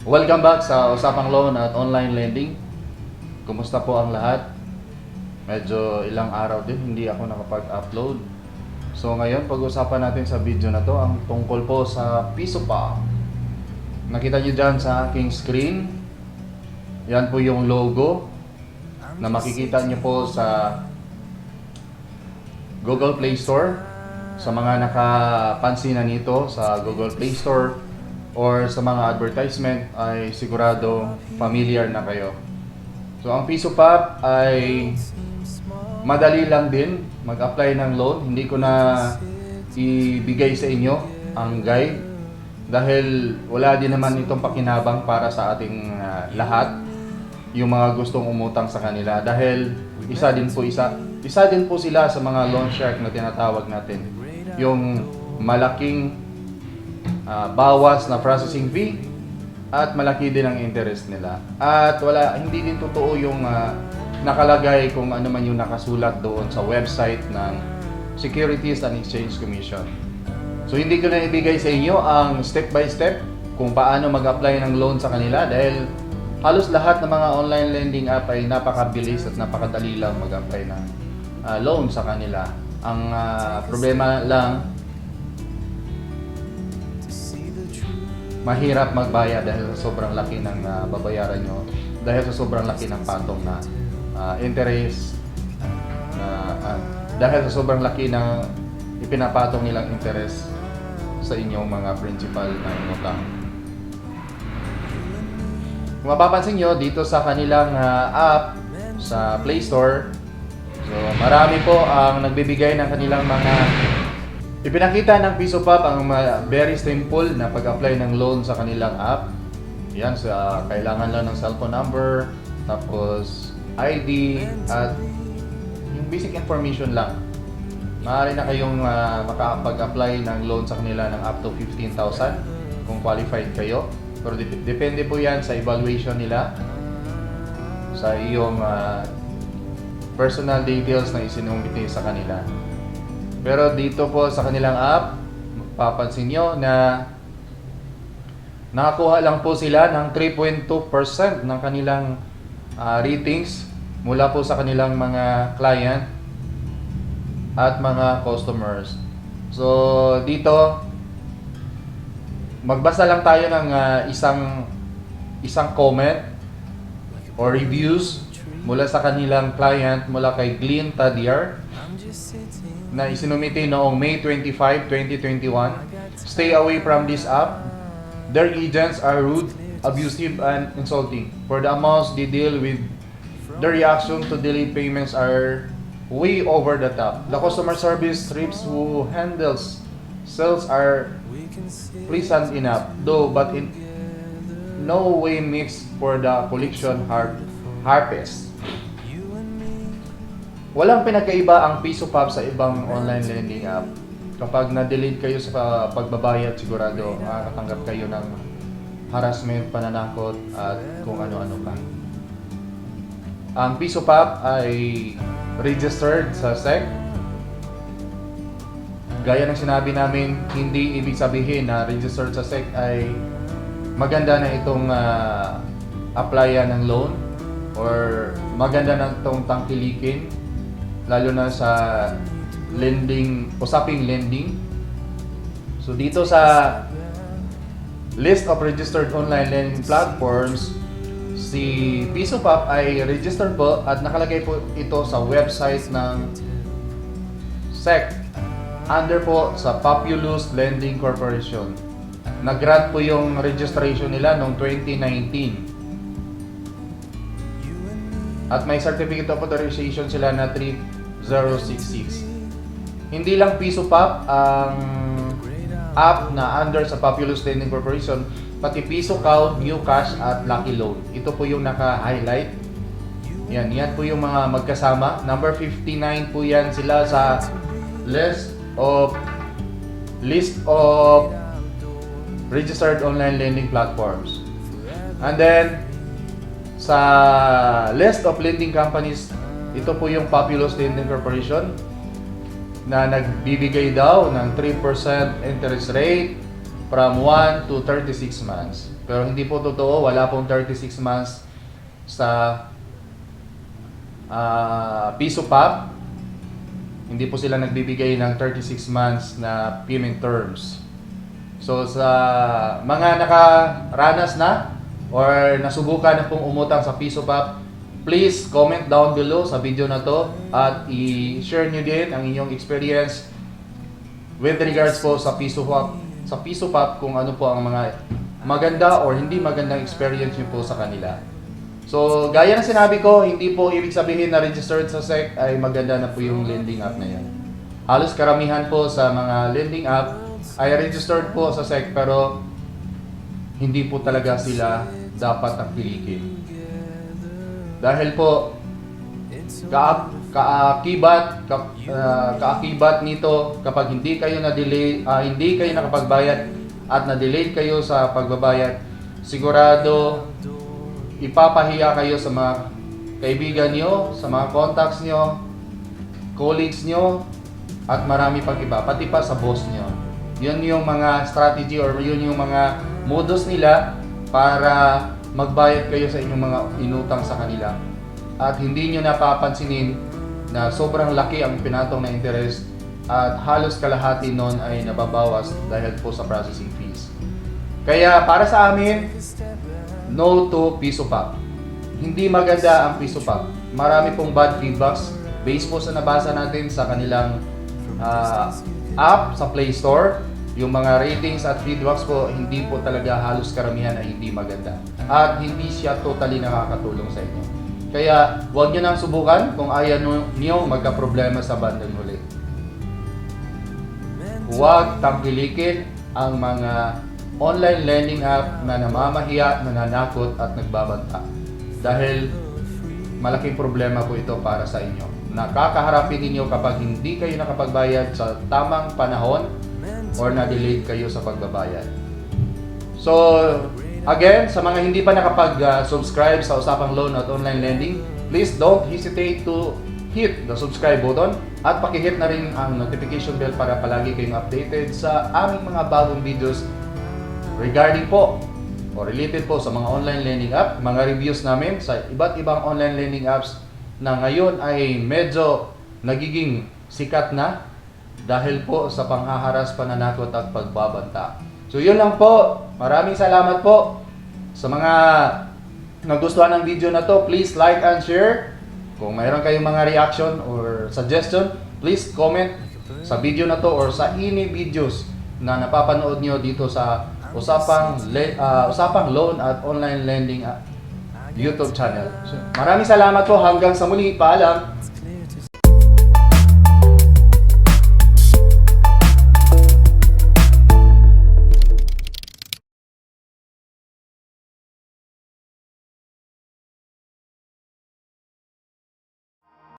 Welcome back sa Usapang Loan at Online Lending. Kumusta po ang lahat? Medyo ilang araw din hindi ako nakapag-upload. So ngayon pag-usapan natin sa video na to ang tungkol po sa Piso Pa. Nakita niyo dyan sa aking screen. Yan po yung logo na makikita niyo po sa Google Play Store. Sa mga nakapansin na nito sa Google Play Store or sa mga advertisement ay sigurado familiar na kayo. So ang Piso Pop ay madali lang din mag-apply ng loan. Hindi ko na ibigay sa inyo ang guide dahil wala din naman itong pakinabang para sa ating ah, lahat yung mga gustong umutang sa kanila dahil isa din po isa isa din po sila sa mga loan shark na tinatawag natin yung malaking ah, bawas na processing fee at malaki din ang interest nila. At wala hindi din totoo yung ah, nakalagay kung ano man yung nakasulat doon sa website ng Securities and Exchange Commission. So hindi ko na ibigay sa inyo ang step by step kung paano mag-apply ng loan sa kanila dahil halos lahat ng mga online lending app ay napakabilis at napakadali lang mag-apply ng ah, loan sa kanila. Ang ah, problema lang mahirap magbayad dahil sa sobrang laki ng ah, babayaran nyo dahil sa sobrang laki ng patong na ah, interest na ah, dahil sa sobrang laki ng ipinapatong nilang interest sa inyong mga principal na utang. Kung mapapansin nyo, dito sa kanilang ah, app sa Play Store, so marami po ang nagbibigay ng kanilang mga ipinakita ng Piso Pop ang very simple na pag-apply ng loan sa kanilang app. Yan, sa kailangan lang ng cellphone number, tapos ID, at yung basic information lang. Maaari na kayong ah, makapag-apply ng loan sa kanila ng up to 15,000 kung qualified kayo. Pero dep- depende po yan sa evaluation nila sa iyong ah, personal details na isinumite sa kanila. Pero dito po sa kanilang app, papansin nyo na nakakuha lang po sila ng 3.2% ng kanilang ah, ratings mula po sa kanilang mga client at mga customers. So dito magbasa lang tayo ng ah, isang isang comment or reviews mula sa kanilang client mula kay Glenn Tadiar na isinumite noong May 25, 2021. Stay away from this app. Their agents are rude, abusive, and insulting. For the amounts they deal with, the reaction to delayed payments are way over the top. The customer service reps who handles sales are pleasant enough, though, but in no way mixed for the collection har harvest. Walang pinagkaiba ang Piso Pop sa ibang online lending app. Kapag na-delete kayo sa pagbabayad, sigurado makakatanggap kayo ng harassment, pananakot, at kung ano-ano pa. Ang Piso Pop ay registered sa SEC. Gaya ng sinabi namin, hindi ibig sabihin na registered sa SEC ay maganda na itong ah, applyan ng loan or maganda na itong tangkilikin lalo na sa lending, usaping lending. So dito sa list of registered online lending platforms, si Piso Pop ay registered po at nakalagay po ito sa website ng SEC under po sa Populous Lending Corporation. Nag-grant po yung registration nila noong 2019. At may certificate of authorization sila na 3066. Hindi lang Piso Pop ang app na under sa Populous Lending Corporation, pati Piso Count, New Cash at Lucky Loan. Ito po yung naka-highlight. Yan, yan po yung mga magkasama. Number 59 po yan sila sa list of list of registered online lending platforms. And then, sa list of lending companies, ito po yung Populous Lending Corporation na nagbibigay daw ng 3% interest rate from 1 to 36 months. Pero hindi po totoo, wala pong 36 months sa ah, piso pop. Hindi po sila nagbibigay ng 36 months na payment terms. So sa mga nakaranas na or nasubukan na pong umutang sa piso pop, please comment down below sa video na to at i-share nyo din ang inyong experience with regards po sa piso pop sa piso pop kung ano po ang mga maganda or hindi magandang experience nyo po sa kanila. So, gaya ng sinabi ko, hindi po ibig sabihin na registered sa SEC ay maganda na po yung lending app na yan. Halos karamihan po sa mga lending app ay registered po sa SEC pero hindi po talaga sila dapat tangkilikin. Dahil po, ka kaakibat ka, ah, kaakibat nito kapag hindi kayo na delay ah, hindi kayo nakapagbayad at na-delay kayo sa pagbabayad sigurado ipapahiya kayo sa mga kaibigan nyo, sa mga contacts nyo, colleagues nyo, at marami pang iba, pati pa sa boss nyo. Yun yung mga strategy or yun yung mga modus nila para magbayad kayo sa inyong mga inutang sa kanila. At hindi nyo napapansinin na sobrang laki ang pinatong na interest at halos kalahati nun ay nababawas dahil po sa processing fees. Kaya para sa amin, no to piso pop. Hindi maganda ang piso pop. Marami pong bad feedbacks based po sa nabasa natin sa kanilang ah, app sa Play Store. Yung mga ratings at feedbacks po, hindi po talaga halos karamihan ay hindi maganda. At hindi siya totally nakakatulong sa inyo. Kaya huwag nyo nang subukan kung ayaw nyo- magka-problema sa bandang huli. Huwag tangkilikin ang mga online lending app na namamahiya, nananakot at nagbabanta. Dahil malaking problema po ito para sa inyo. Nakakaharapin ninyo kapag hindi kayo nakapagbayad sa tamang panahon or na-delayed kayo sa pagbabayad. So, again, sa mga hindi pa nakapag-subscribe sa Usapang Loan at Online Lending, please don't hesitate to hit the subscribe button at pakihit na rin ang notification bell para palagi kayong updated sa aming mga bagong videos regarding po o related po sa mga online lending app, mga reviews namin sa iba't ibang online lending apps na ngayon ay medyo nagiging sikat na dahil po sa panghaharas, pananakot at pagbabanta. So yun lang po. Maraming salamat po sa mga nagustuhan ng video na to. Please like and share. Kung mayroon kayong mga reaction or suggestion, please comment sa video na to or sa ini videos na napapanood nyo dito sa usapang le- ah, usapang loan at online lending ah, YouTube channel. So, maraming salamat po hanggang sa muli. Paalam.